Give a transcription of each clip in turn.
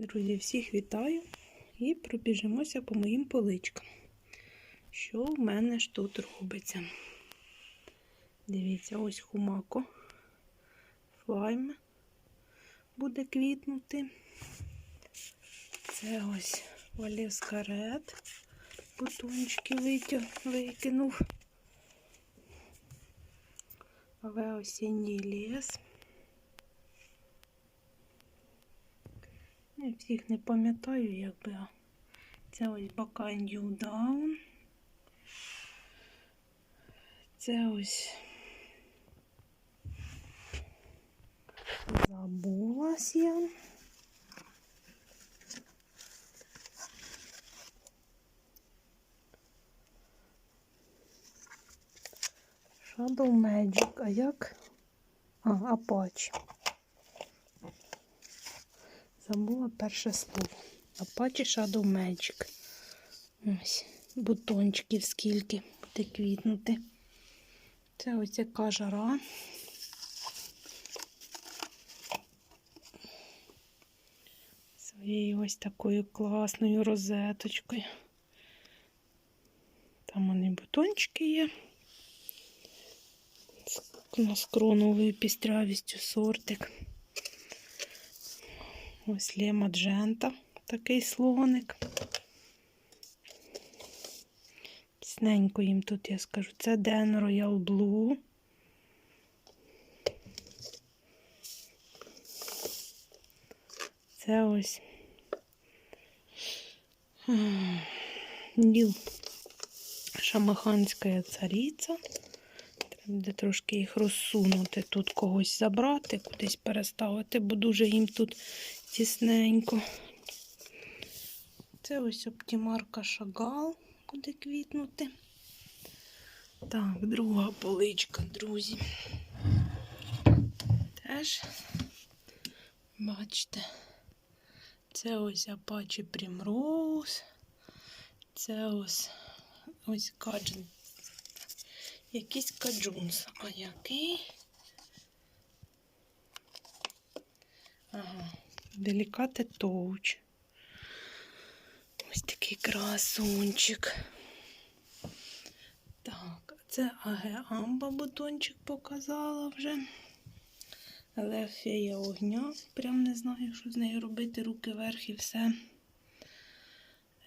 Друзі, всіх вітаю і пробіжимося по моїм поличкам. Що в мене ж тут робиться? Дивіться, ось хумако. Флайм буде квітнути. Це ось Валєвська ред. Бутончики викинув. Але осінній ліс. Я всіх не пам'ятаю, якби. Це ось Бакандю Даун. Це ось забулась я. Shadow Magic, а як? А, Apache. Забула перше слово. Apache Shadow Magic. Ось, бутончиків скільки буде квітнути. Це ось яка жара. Своєю ось такою класною розеточкою. Там вони бутончики є. З- кроновою пістрявістю сортик. Ось Лє Маджента, такий слоник. Тісненько їм тут я скажу. Це Den Royal Blue. Це ось Ніл Шамаханська цариця. Треба буде трошки їх розсунути, тут когось забрати, кудись переставити, бо дуже їм тут тісненько. Це ось оптимарка Шагал буде квітнути. Так, друга поличка, друзі. Теж, бачите, це ось Apache Primrose. Це ось ось каджун. Якийсь каджунс. А який? Ага, делікате тоуч. Ось такий красунчик. Так, це Аге Амба бутончик показала вже. Але фея огня. Прям не знаю, що з нею робити. Руки вверх і все.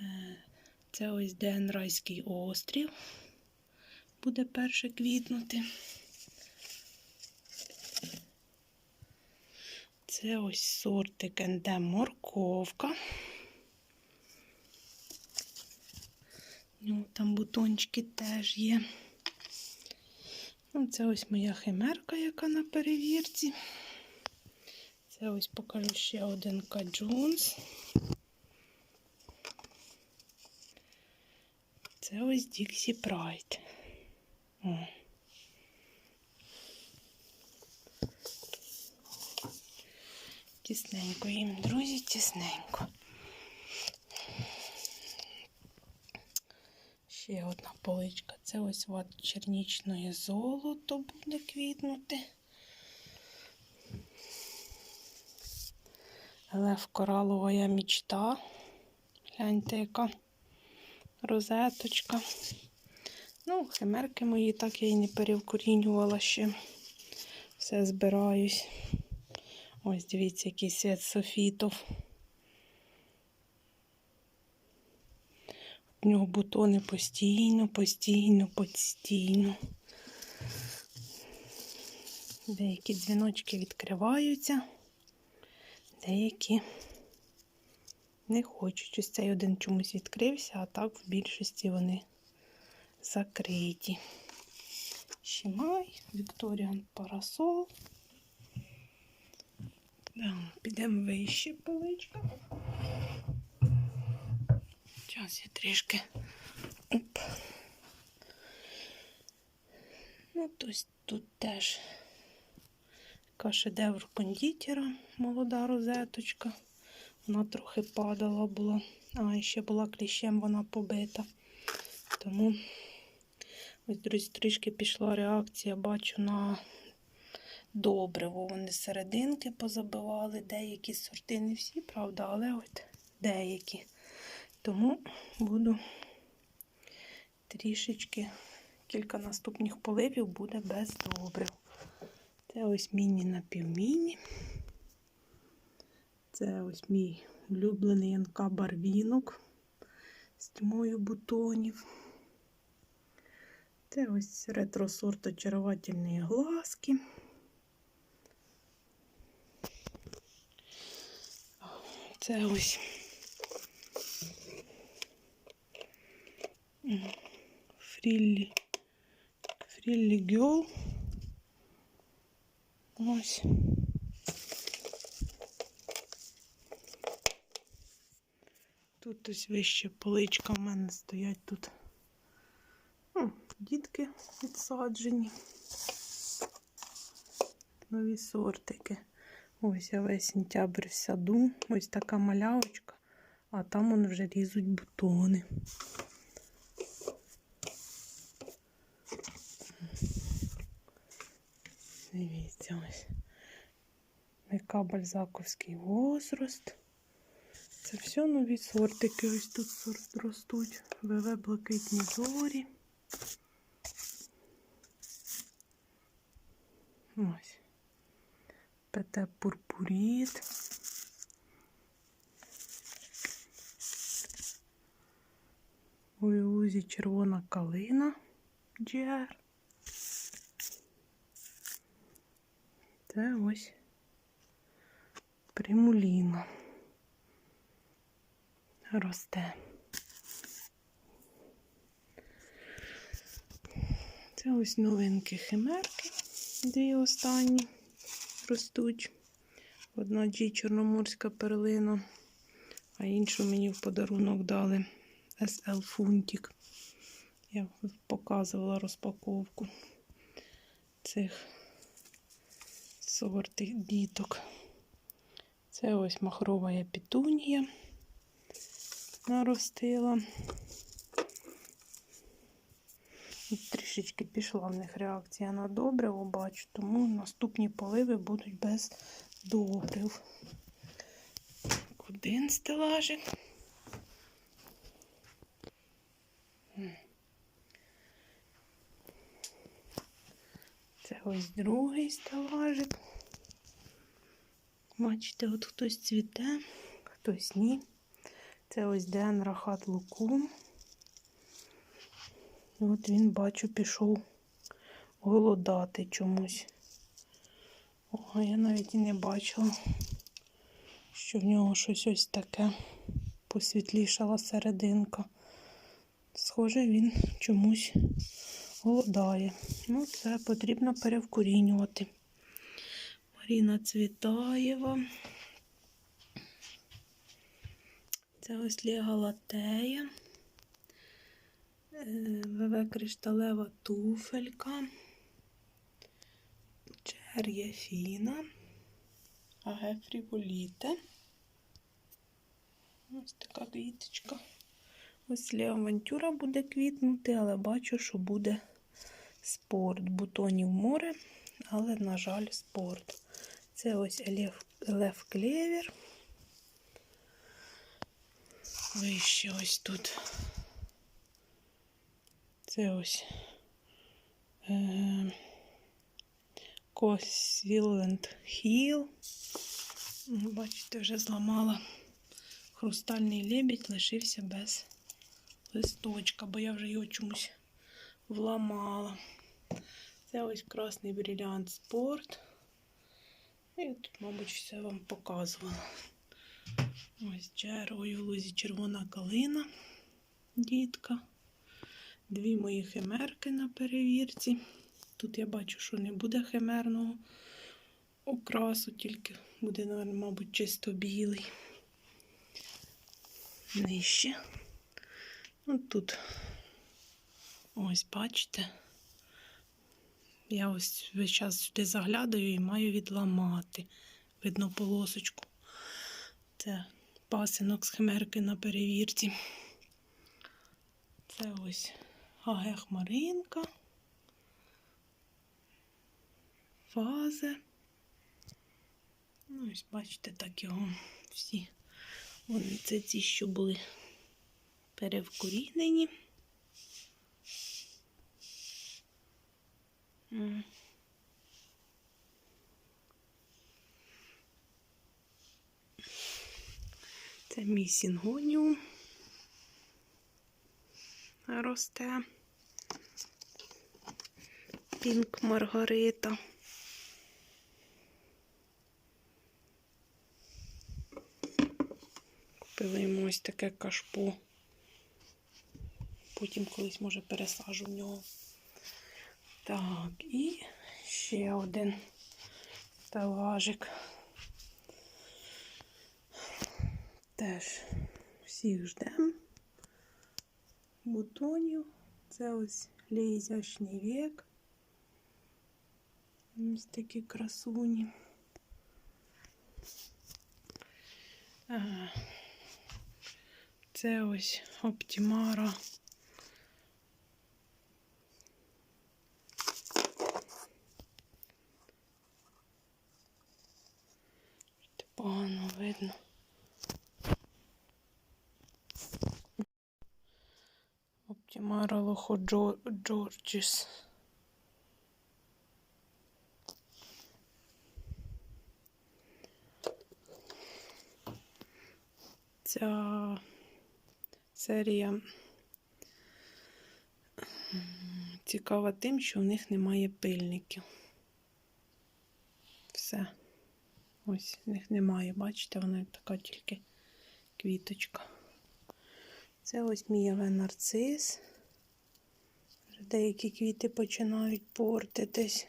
Е, Це ось Ден Райський острів. Буде перше квітнути. Це ось сортик НД морковка. Ну, там бутончики теж є. Ну, це ось моя химерка, яка на перевірці. Це ось покажу ще один каджунс. Це ось Діксі Прайд. О. Тісненько їм, друзі, тісненько. Ще одна поличка. Це ось ват чернічної золото буде квітнути. Лев коралова мічта. Гляньте, яка розеточка. Ну, химерки мої, так я і не перевкорінювала ще. Все збираюсь. Ось дивіться, який світ софітов. У нього бутони постійно, постійно, постійно. Деякі дзвіночки відкриваються, деякі не хочуть. Ось цей один чомусь відкрився, а так в більшості вони закриті. Щимай, Вікторіан Парасол. Да, підемо вище поличка. Зараз я трішки. Оп. Ну, тобто тут теж така шедевр кондитера, молода розеточка. Вона трохи падала була. А, ще була кліщем, вона побита. Тому ось, друзі, трішки пішла реакція, бачу на добриво. Вони серединки позабивали, деякі сорти, не всі, правда, але от деякі. Тому буду трішечки, кілька наступних поливів буде без добрив. Це ось міні напівміні. Це ось мій улюблений НК барвінок з тьмою бутонів. Це ось ретросорт очаровательні глазки. Це ось фріллі, фріллі гьол. Ось. Тут ось вище поличка в мене стоять тут. Ну, дітки відсаджені. Нові сортики. Ось я весь сентябрь в саду. Ось така малявочка, а там он вже різуть бутони. Дивіться ось. Яка бальзаковський возраст. Це все нові сортики. Ось тут сорт ростуть. ВВ блакитні зорі. Ось. ПТ пурпуріт. У лузі червона калина GR. Це ось примуліна росте. Це ось новинки химерки, дві останні ростуть. Одна G чорноморська перлина, а іншу мені в подарунок дали SL Фунтик. Я показувала розпаковку цих сортів діток. Це ось махрова петунія наростила. Трішечки пішла в них реакція на добриво, бачу, тому наступні поливи будуть без добрив. Один стелажик. Це ось другий стелажик. Бачите, от хтось цвіте, хтось ні. Це ось Ден Рахат Лукум. І от він, бачу, пішов голодати чомусь. О, я навіть і не бачила, що в нього щось ось таке посвітлішала серединка. Схоже, він чомусь голодає. Ну, це потрібно перевкорінювати. Маріна Цвітаєва. Це ось Ліга Латея. ВВ кришталева туфелька. Чер'я фіна. Аге фріволіте. Ось така квіточка. Ось Лео Авантюра буде квітнути, але бачу, що буде спорт. Бутонів море, але, на жаль, спорт. Це ось Лев, Лев Клевер. Вище ось тут. Це ось е, Косвіленд Хіл. Бачите, вже зламала. Хрустальний лебідь лишився без листочка, бо я вже його чомусь вламала. Це ось красний брилянт спорт. І тут, мабуть, все вам показувала. Ось джерою в лузі червона калина, дітка. Дві мої химерки на перевірці. Тут я бачу, що не буде химерного окрасу, тільки буде, мабуть, чисто білий. Нижче. Ну тут, ось, бачите, я ось весь час сюди заглядаю і маю відламати. Видно полосочку. Це пасинок з химерки на перевірці. Це ось Аге Хмаринка. фази. Ну, ось бачите, так його всі. Вони це ці, що були перевкорінені. Це мій сінгоніум росте. Пінк Маргарита. Купила йому ось таке кашпо. Потім колись, може, пересажу в нього. Так, і ще один стелажик. Теж всіх ждемо. Бутонів. Це ось лізячний вік. Ось такі красуні. Це ось Оптімара. Погано видно. Оптімара Лохо Джо- Джорджіс. Ця серія цікава тим, що в них немає пильників. Все. Ось в них немає, бачите, вона така тільки квіточка. Це ось мій нарцис. Деякі квіти починають портитись.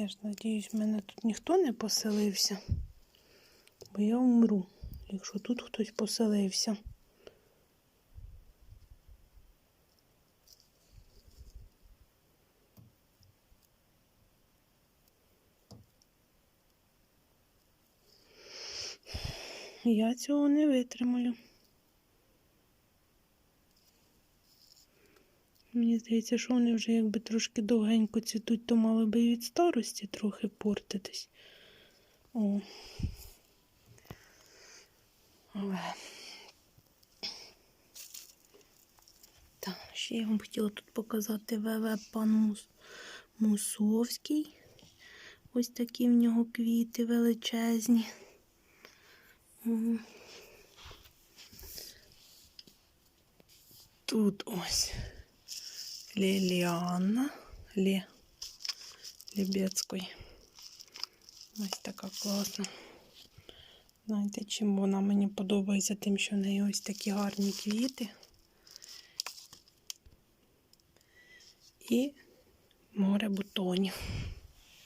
Я ж надіюсь, в мене тут ніхто не поселився, бо я умру, якщо тут хтось поселився. Я цього не витримаю. Мені здається, що вони вже якби трошки довгенько цвітуть, то мали би і від старості трохи портитись. О. Але. Так, ще я вам хотіла тут показати ВВ пан Мус... Мусовський. Ось такі в нього квіти величезні. М. Тут ось Ліліана Лє Лібецької. Ось така класна. Знаєте, чим вона мені подобається, тим, що в неї ось такі гарні квіти. І море бутонів.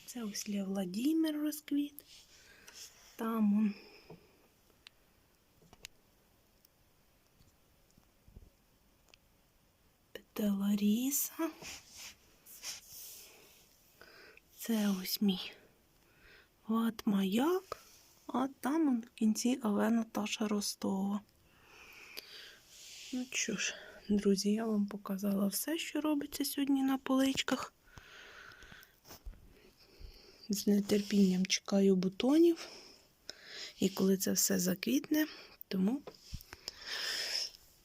Це ось Лє Владимир розквіт. Там он Ларіса. Це ось мій ват маяк, а там в кінці але Наташа Ростова. Ну що ж, друзі, я вам показала все, що робиться сьогодні на поличках. З нетерпінням чекаю бутонів. І коли це все заквітне, тому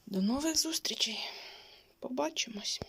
до нових зустрічей! Побачимось.